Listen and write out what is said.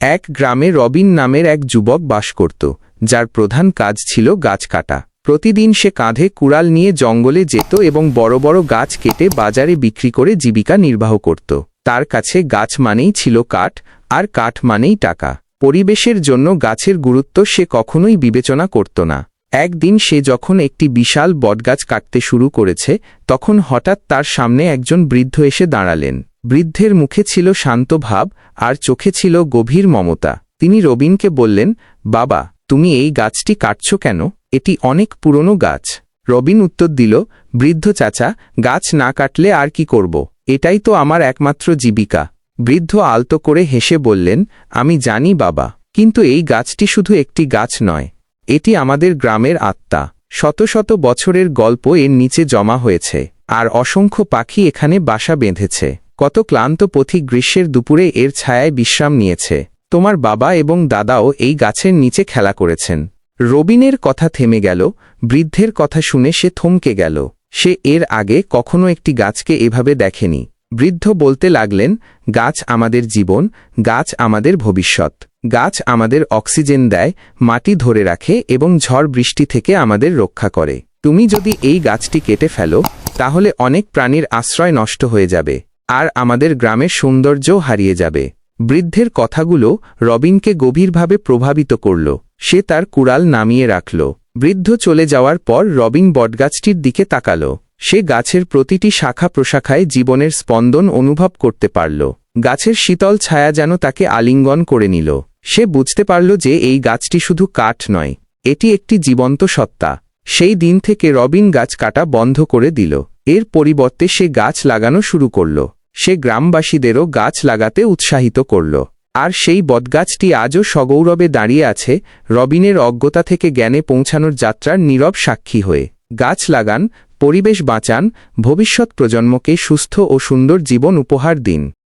এক গ্রামে রবিন নামের এক যুবক বাস করত, যার প্রধান কাজ ছিল গাছ কাটা। প্রতিদিন সে কাঁধে কুড়াল নিয়ে জঙ্গলে যেত এবং বড় বড় গাছ কেটে বাজারে বিক্রি করে জীবিকা নির্বাহ করত। তার কাছে গাছ মানেই ছিল কাঠ, আর কাঠ মানেই টাকা। পরিবেশের জন্য গাছের গুরুত্ব সে কখনোই বিবেচনা করত না। একদিন সে যখন একটি বিশাল বটগাছ কাটতে শুরু করেছে, তখন হঠাৎ তার সামনে একজন বৃদ্ধ এসে দাঁড়ালেন। বৃদ্ধের মুখে ছিল শান্ত ভাব আর চোখে ছিল গভীর মমতা। তিনি রবিনকে বললেন, বাবা, তুমি এই গাছটি কাটছ কেন? এটি অনেক পুরনো গাছ। রবিন উত্তর দিল, বৃদ্ধ চাচা, গাছ না কাটলে আর কি করব? এটাই তো আমার একমাত্র জীবিকা। বৃদ্ধ আলতো করে হেসে বললেন, আমি জানি বাবা, কিন্তু এই গাছটি শুধু একটি গাছ নয়। এটি আমাদের গ্রামের আত্মা। শত শত বছরের গল্প এর নিচে জমা হয়েছে, আর অসংখ্য পাখি এখানে বাসা বেঁধেছে। কত ক্লান্ত পথিক গ্রীষ্মের দুপুরে এর ছায়ায় বিশ্রাম নিয়েছে। তোমার বাবা এবং দাদাও এই গাছের নিচে খেলা করেছেন। রবিনের কথা থেমে গেল, বৃদ্ধের কথা শুনে সে থমকে গেল। সে এর আগে কখনো একটি গাছকে এভাবে দেখেনি। বৃদ্ধ বলতে লাগলেন, গাছ আমাদের জীবন, গাছ আমাদের ভবিষ্যৎ, গাছ আমাদের অক্সিজেন দেয়, মাটি ধরে রাখে এবং ঝড় বৃষ্টি থেকে আমাদের রক্ষা করে। তুমি যদি এই গাছটি কেটে ফেলো, তাহলে অনেক প্রাণীর আশ্রয় নষ্ট হয়ে যাবে। আর আমাদের গ্রামের সৌন্দর্যও হারিয়ে যাবে। বৃদ্ধের কথাগুলো রবিনকে গভীরভাবে প্রভাবিত করল। সে তার কুড়াল নামিয়ে রাখল। বৃদ্ধ চলে যাওয়ার পর রবিন বটগাছটির দিকে তাকাল। সে গাছের প্রতিটি শাখা প্রশাখায় জীবনের স্পন্দন অনুভব করতে পারল। গাছের শীতল ছায়া যেন তাকে আলিঙ্গন করে নিল। সে বুঝতে পারল যে এই গাছটি শুধু কাঠ নয়, এটি একটি জীবন্ত সত্তা। সেই দিন থেকে রবিন গাছ কাটা বন্ধ করে দিল। এর পরিবর্তে সে গাছ লাগানো শুরু করল। সে গ্রামবাসীদেরও গাছ লাগাতে উৎসাহিত করল। আর সেই বদগাছটি আজও সগৌরবে দাঁড়িয়ে আছে, রবিনের অজ্ঞতা থেকে জ্ঞানে পৌঁছানোর যাত্রার নীরব সাক্ষী হয়ে। গাছ লাগান, পরিবেশ বাঁচান, ভবিষ্যৎ প্রজন্মকে সুস্থ ও সুন্দর জীবন উপহার দিন।